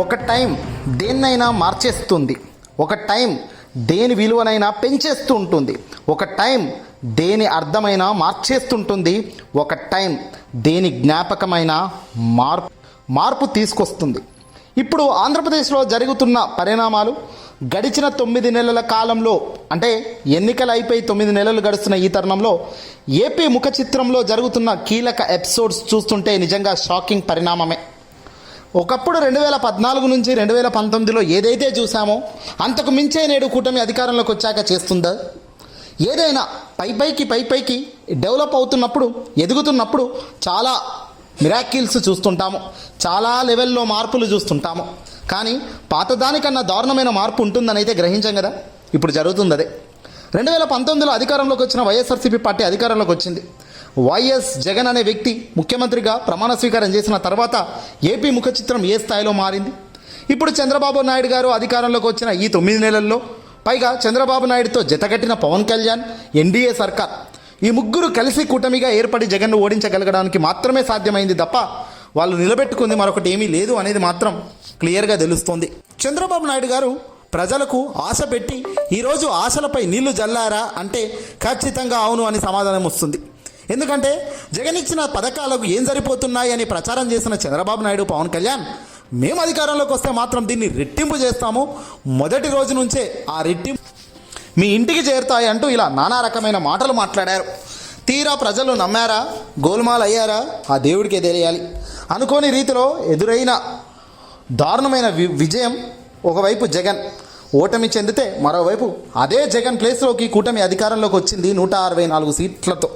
ఒక టైం దేన్నైనా మార్చేస్తుంది. ఒక టైం దేని విలువనైనా పెంచేస్తూ ఉంటుంది ఒక టైం దేని అర్థమైనా మార్చేస్తుంటుంది. ఒక టైం దేని జ్ఞాపకమైన మార్పు మార్పు తీసుకొస్తుంది. ఇప్పుడు ఆంధ్రప్రదేశ్లో జరుగుతున్న పరిణామాలు గడిచిన తొమ్మిది నెలల కాలంలో అంటే ఎన్నికలు అయిపోయి తొమ్మిది నెలలు గడుస్తున్న ఈ తరుణంలో ఏపీ ముఖ చిత్రంలో జరుగుతున్న కీలక ఎపిసోడ్స్ చూస్తుంటే నిజంగా షాకింగ్ పరిణామమే. ఒకప్పుడు రెండు వేల పద్నాలుగు నుంచి రెండు వేల పంతొమ్మిదిలో ఏదైతే చూసామో అంతకు మించే నేడు కూటమి అధికారంలోకి వచ్చాక చేస్తుందా? ఏదైనా పై పైకి పై పైకి డెవలప్ అవుతున్నప్పుడు ఎదుగుతున్నప్పుడు చాలా మిరాకిల్స్ చూస్తుంటాము. చాలా లెవెల్లో మార్పులు చూస్తుంటాము. కానీ పాతదానికన్నా దారుణమైన మార్పు ఉంటుందని అయితే గ్రహించాం కదా? ఇప్పుడు జరుగుతుంది అదే. రెండు వేల పంతొమ్మిదిలో అధికారంలోకి వచ్చిన వైఎస్ఆర్సీపీ పార్టీ అధికారంలోకి వచ్చింది. వైఎస్ జగన్ అనే వ్యక్తి ముఖ్యమంత్రిగా ప్రమాణ స్వీకారం చేసిన తర్వాత ఏపీ ముఖ చిత్రం ఏ స్థాయిలో మారింది? ఇప్పుడు చంద్రబాబు నాయుడు గారు అధికారంలోకి వచ్చిన ఈ తొమ్మిది నెలల్లో పైగా చంద్రబాబు నాయుడుతో జతకట్టిన పవన్ కళ్యాణ్ ఎన్డీఏ సర్కార్ ఈ ముగ్గురు కలిసి కూటమిగా ఏర్పడి జగన్ను ఓడించగలగడానికి మాత్రమే సాధ్యమైంది తప్ప వాళ్ళు నిలబెట్టుకుంది మరొకటి ఏమీ లేదు అనేది మాత్రం క్లియర్గా తెలుస్తోంది. చంద్రబాబు నాయుడు గారు ప్రజలకు ఆశ పెట్టి ఈరోజు ఆశలపై నీళ్ళు జల్లారా అంటే ఖచ్చితంగా అవును అని సమాధానం వస్తుంది. ఎందుకంటే జగన్ ఇచ్చిన పథకాలకు ఏం సరిపోతున్నాయి అని ప్రచారం చేసిన చంద్రబాబు నాయుడు పవన్ కళ్యాణ్ మేము అధికారంలోకి వస్తే మాత్రం దీన్ని రెట్టింపు చేస్తాము. మొదటి రోజు నుంచే ఆ రెట్టింపు మీ ఇంటికి చేరుతాయి అంటూ ఇలా నానా రకమైన మాటలు మాట్లాడారు. తీరా ప్రజలు నమ్మారా? గోల్మాల్ అయ్యారా? ఆ దేవుడికే తెలియాలి. అనుకోని రీతిలో ఎదురైన దారుణమైన వి విజయం ఒకవైపు జగన్. ఓటమి చెందితే మరోవైపు అదే జగన్ ప్లేస్లోకి కూటమి అధికారంలోకి వచ్చింది నూట అరవై నాలుగు సీట్లతో.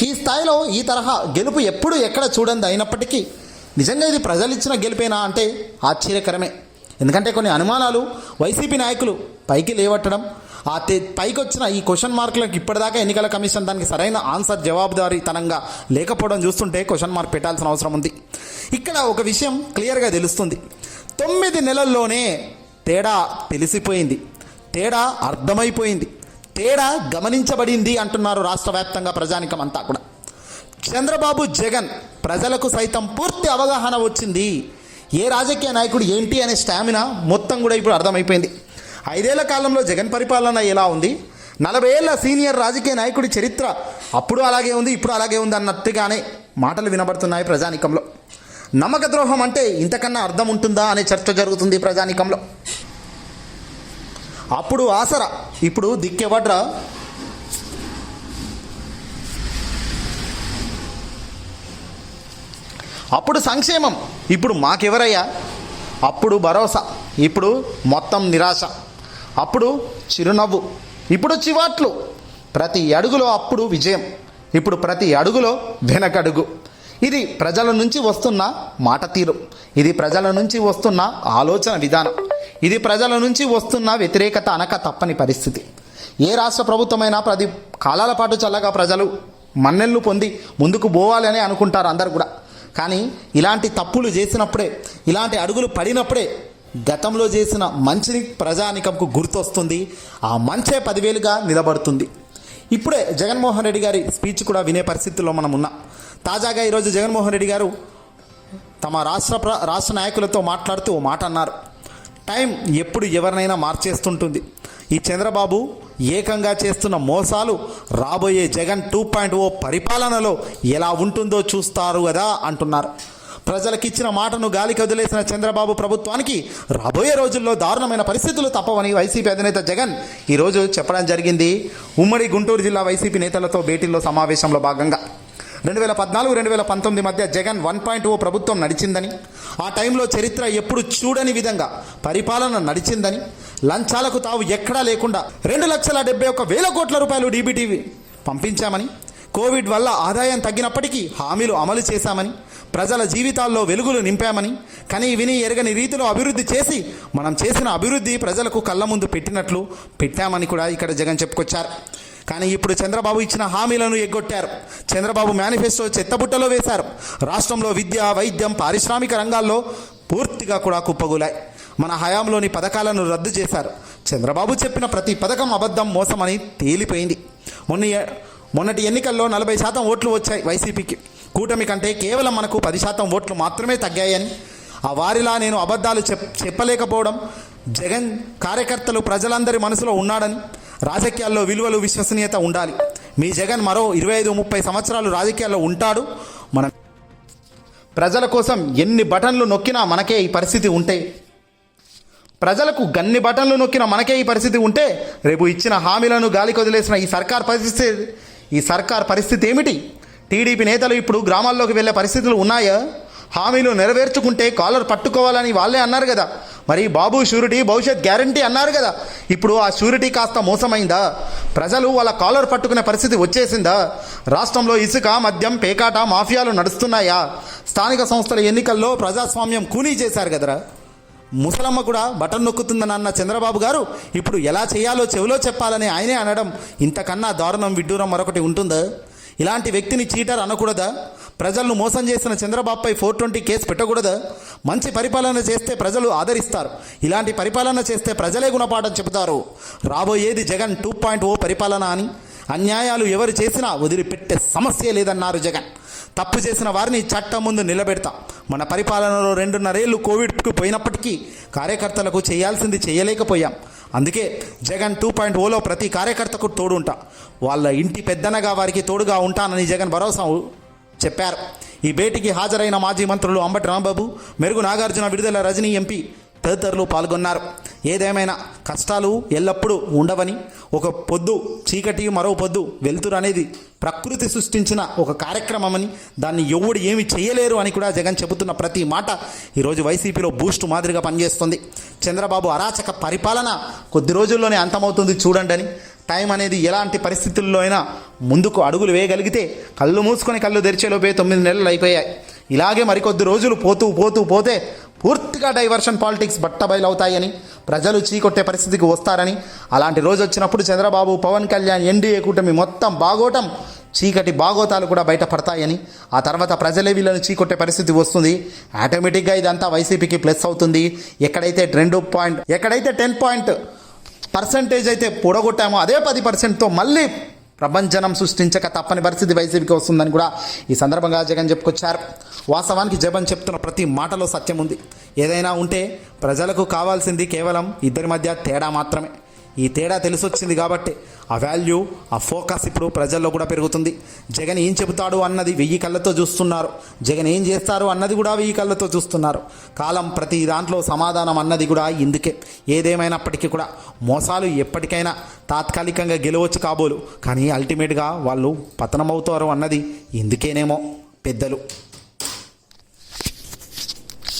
ఈ స్థాయిలో ఈ తరహా గెలుపు ఎప్పుడు ఎక్కడ చూడండి అయినప్పటికీ నిజంగా ఇది ప్రజలు ఇచ్చిన గెలుపేనా అంటే ఆశ్చర్యకరమే. ఎందుకంటే కొన్ని అనుమానాలు వైసీపీ నాయకులు పైకి లేవట్టడం ఆ పైకి వచ్చిన ఈ క్వశ్చన్ మార్కులకు ఇప్పటిదాకా ఎన్నికల కమిషన్ దానికి సరైన ఆన్సర్ జవాబుదారీతనంగా లేకపోవడం చూస్తుంటే క్వశ్చన్ మార్క్ పెట్టాల్సిన అవసరం ఉంది. ఇక్కడ ఒక విషయం క్లియర్గా తెలుస్తుంది. తొమ్మిది నెలల్లోనే తేడా తెలిసిపోయింది. తేడా అర్థమైపోయింది. తేడా గమనించబడింది అంటున్నారు రాష్ట్ర వ్యాప్తంగా ప్రజానికం అంతా కూడా. చంద్రబాబు జగన్ ప్రజలకు సైతం పూర్తి అవగాహన వచ్చింది. ఏ రాజకీయ నాయకుడు ఏంటి అనే స్టామినా మొత్తం కూడా ఇప్పుడు అర్థమైపోయింది. ఐదేళ్ళ కాలంలో జగన్ పరిపాలన ఎలా ఉంది? నలభై ఏళ్ళ సీనియర్ రాజకీయ నాయకుడి చరిత్ర అప్పుడు అలాగే ఉంది ఇప్పుడు అలాగే ఉంది అన్నట్టుగానే మాటలు వినబడుతున్నాయి ప్రజానికంలో. నమ్మక ద్రోహం అంటే ఇంతకన్నా అర్థం ఉంటుందా అనే చర్చ జరుగుతుంది ప్రజానికంలో. అప్పుడు ఆసరా. ఇప్పుడు దిక్కెవడ్రా అప్పుడు సంక్షేమం. ఇప్పుడు మాకెవరయ్యా? అప్పుడు భరోసా. ఇప్పుడు మొత్తం నిరాశ. అప్పుడు చిరునవ్వు. ఇప్పుడు చివాట్లు. ప్రతి అడుగులో అప్పుడు విజయం. ఇప్పుడు ప్రతి అడుగులో వెనకడుగు. ఇది ప్రజల నుంచి వస్తున్న మాట తీరు. ఇది ప్రజల నుంచి వస్తున్న ఆలోచన విధానం. ఇది ప్రజల నుంచి వస్తున్న వ్యతిరేకత అనక తప్పని పరిస్థితి. ఏ రాష్ట్ర ప్రభుత్వమైనా ప్రతి కాలాల పాటు చల్లగా ప్రజలు మన్నెళ్ళు పొంది ముందుకు పోవాలని అనుకుంటారు అందరు కూడా. కానీ ఇలాంటి తప్పులు చేసినప్పుడే ఇలాంటి అడుగులు పడినప్పుడే గతంలో చేసిన మంచిని ప్రజానికంకు గుర్తొస్తుంది. ఆ మంచే పదివేలుగా నిలబడుతుంది. ఇప్పుడే జగన్మోహన్ రెడ్డి గారి స్పీచ్ కూడా వినే పరిస్థితుల్లో మనం ఉన్నాం. తాజాగా ఈరోజు జగన్మోహన్ రెడ్డి గారు తమ రాష్ట్ర ప్ర రాష్ట్ర నాయకులతో మాట్లాడుతూ ఓ మాట అన్నారు. టైం ఎప్పుడు ఎవరినైనా మార్చేస్తుంటుంది. ఈ చంద్రబాబు ఏకంగా చేస్తున్న మోసాలు రాబోయే జగన్ టూ పాయింట్ ఓ పరిపాలనలో ఎలా ఉంటుందో చూస్తారు కదా అంటున్నారు. ప్రజలకిచ్చిన మాటను గాలికి వదిలేసిన చంద్రబాబు ప్రభుత్వానికి రాబోయే రోజుల్లో దారుణమైన పరిస్థితులు తప్పవని వైసీపీ అధినేత జగన్ ఈరోజు చెప్పడం జరిగింది. ఉమ్మడి గుంటూరు జిల్లా వైసీపీ నేతలతో భేటీలో సమావేశంలో భాగంగా. రెండు వేల పద్నాలుగు రెండు వేల పంతొమ్మిది మధ్య జగన్ వన్ పాయింట్ ఓ ప్రభుత్వం నడిచిందని ఆ టైంలో చరిత్ర ఎప్పుడు చూడని విధంగా పరిపాలన నడిచిందని లంచాలకు తావు ఎక్కడా లేకుండా రెండు లక్షల డెబ్బై ఒక్క వేల కోట్ల రూపాయలు డీబీటీ పంపించామని కోవిడ్ వల్ల ఆదాయం తగ్గినప్పటికీ హామీలు అమలు చేశామని ప్రజల జీవితాల్లో వెలుగులు నింపామని కని విని ఎరగని రీతిలో అభివృద్ధి చేసి మనం చేసిన అభివృద్ధి ప్రజలకు కళ్ళ ముందు పెట్టినట్లు పెట్టామని కూడా ఇక్కడ జగన్ చెప్పుకొచ్చారు. కానీ ఇప్పుడు చంద్రబాబు ఇచ్చిన హామీలను ఎగ్గొట్టారు. చంద్రబాబు మేనిఫెస్టో చెత్తబుట్టలో వేశారు. రాష్ట్రంలో విద్య వైద్యం పారిశ్రామిక రంగాల్లో పూర్తిగా కూడా కుప్పగూలాయి. మన హయాంలోని పథకాలను రద్దు చేశారు. చంద్రబాబు చెప్పిన ప్రతి పథకం అబద్ధం మోసమని తేలిపోయింది. మొన్న మొన్నటి ఎన్నికల్లో నలభై శాతం ఓట్లు వచ్చాయి వైసీపీకి. కూటమి కంటే కేవలం మనకు పది శాతం ఓట్లు మాత్రమే తగ్గాయని ఆ వారిలా నేను అబద్ధాలు చెప్ చెప్పలేకపోవడం జగన్ కార్యకర్తలు ప్రజలందరి మనసులో ఉన్నాడని రాజకీయాల్లో విలువలు విశ్వసనీయత ఉండాలి. మీ జగన్ మరో ఇరవై ఐదు ముప్పై సంవత్సరాలు రాజకీయాల్లో ఉంటాడు. మన ప్రజల కోసం ఎన్ని బటన్లు నొక్కినా మనకే ఈ పరిస్థితి ఉంటే ప్రజలకు గన్ని బటన్లు నొక్కిన మనకే ఈ పరిస్థితి ఉంటే రేపు ఇచ్చిన హామీలను గాలికి వదిలేసిన ఈ సర్కార్ పరిస్థితి ఈ సర్కార్ పరిస్థితి ఏమిటి? టీడీపీ నేతలు ఇప్పుడు గ్రామాల్లోకి వెళ్ళే పరిస్థితులు ఉన్నాయా? హామీలు నెరవేర్చుకుంటే కాలర్ పట్టుకోవాలని వాళ్ళే అన్నారు కదా. మరి బాబు షూరిటీ భవిష్యత్ గ్యారంటీ అన్నారు కదా. ఇప్పుడు ఆ షూరిటీ కాస్త మోసమైందా? ప్రజలు వాళ్ళ కాలర్ పట్టుకునే పరిస్థితి వచ్చేసిందా? రాష్ట్రంలో ఇసుక మద్యం పేకాట మాఫియాలు నడుస్తున్నాయా? స్థానిక సంస్థల ఎన్నికల్లో ప్రజాస్వామ్యం కూనీ చేశారు కదరా. ముసలమ్మ కూడా బటన్ నొక్కుతుందని అన్న చంద్రబాబు గారు ఇప్పుడు ఎలా చేయాలో చెవిలో చెప్పాలని ఆయనే అనడం ఇంతకన్నా దారుణం విడ్డూరం మరొకటి ఉంటుందా? ఇలాంటి వ్యక్తిని చీటర్ అనకూడదా? ప్రజలను మోసం చేసిన చంద్రబాబుపై ఫోర్ ట్వంటీ కేసు పెట్టకూడదా. మంచి పరిపాలన చేస్తే ప్రజలు ఆదరిస్తారు. ఇలాంటి పరిపాలన చేస్తే ప్రజలే గుణపాఠం చెబుతారు. రాబోయేది జగన్ టూ పాయింట్ ఓ పరిపాలన అని. అన్యాయాలు ఎవరు చేసినా వదిలిపెట్టే సమస్య లేదన్నారు జగన్. తప్పు చేసిన వారిని చట్టం ముందు నిలబెడతాం. మన పరిపాలనలో రెండున్నరేళ్ళు కోవిడ్కు పోయినప్పటికీ కార్యకర్తలకు చేయాల్సింది చేయలేకపోయాం. అందుకే జగన్ టూ పాయింట్ ఓలో ప్రతి కార్యకర్తకు తోడుంటా. వాళ్ళ ఇంటి పెద్దనగా వారికి తోడుగా ఉంటానని జగన్ భరోసా చెప్పారు. ఈ భేటీకి హాజరైన మాజీ మంత్రులు అంబటి రాంబాబు మెరుగు నాగార్జున విడుదల రజనీ ఎంపీ తదితరులు పాల్గొన్నారు. ఏదేమైనా కష్టాలు ఎల్లప్పుడూ ఉండవని ఒక పొద్దు చీకటి మరో పొద్దు వెలుతురు అనేది ప్రకృతి సృష్టించిన ఒక కార్యక్రమమని దాన్ని ఎవడు ఏమి చేయలేరు అని కూడా జగన్ చెబుతున్న ప్రతి మాట ఈరోజు వైసీపీలో బూస్ట్ మాదిరిగా పనిచేస్తుంది. చంద్రబాబు అరాచక పరిపాలన కొద్ది రోజుల్లోనే అంతమవుతుంది చూడండి అని టైం అనేది ఎలాంటి పరిస్థితుల్లో అయినా ముందుకు అడుగులు వేయగలిగితే కళ్ళు మూసుకొని కళ్ళు తెరిచేలోపే తొమ్మిది నెలలు అయిపోయాయి. ఇలాగే మరికొద్ది రోజులు పోతూ పోతూ పోతే పూర్తిగా డైవర్షన్ పాలిటిక్స్ బట్టబయలవుతాయని ప్రజలు చీకొట్టే పరిస్థితికి వస్తారని అలాంటి రోజు వచ్చినప్పుడు చంద్రబాబు పవన్ కళ్యాణ్ ఎన్డీఏ కూటమి మొత్తం బాగోటం చీకటి బాగోతాలు కూడా బయటపడతాయని ఆ తర్వాత ప్రజలే వీళ్ళని చీకొట్టే పరిస్థితి వస్తుంది. ఆటోమేటిక్గా ఇదంతా వైసీపీకి ప్లస్ అవుతుంది. ఎక్కడైతే రెండు పాయింట్ ఎక్కడైతే టెన్ పాయింట్ పర్సంటేజ్ అయితే పొడగొట్టామో అదే పది పర్సెంట్తో మళ్ళీ ప్రపంచనం సృష్టించక తప్పని పరిస్థితి వైసీపీకి వస్తుందని కూడా ఈ సందర్భంగా జగన్ చెప్పుకొచ్చారు. వాస్తవానికి జగన్ చెప్తున్న ప్రతి మాటలో సత్యం ఉంది. ఏదైనా ఉంటే ప్రజలకు కావాల్సింది కేవలం ఇద్దరి మధ్య తేడా మాత్రమే. ఈ తేడా తెలిసొచ్చింది కాబట్టి. ఆ వాల్యూ ఆ ఫోకస్ ఇప్పుడు ప్రజల్లో కూడా పెరుగుతుంది. జగన్ ఏం చెబుతాడు అన్నది వెయ్యి కళ్ళతో చూస్తున్నారు. జగన్ ఏం చేస్తారు అన్నది కూడా వెయ్యి కళ్ళతో చూస్తున్నారు. కాలం ప్రతి దాంట్లో సమాధానం అన్నది కూడా ఇందుకే. ఏదేమైనప్పటికీ కూడా మోసాలు ఎప్పటికైనా తాత్కాలికంగా గెలవచ్చు కాబోలు. కానీ అల్టిమేట్గా వాళ్ళు పతనమవుతారు అన్నది ఇందుకేనేమో పెద్దలు.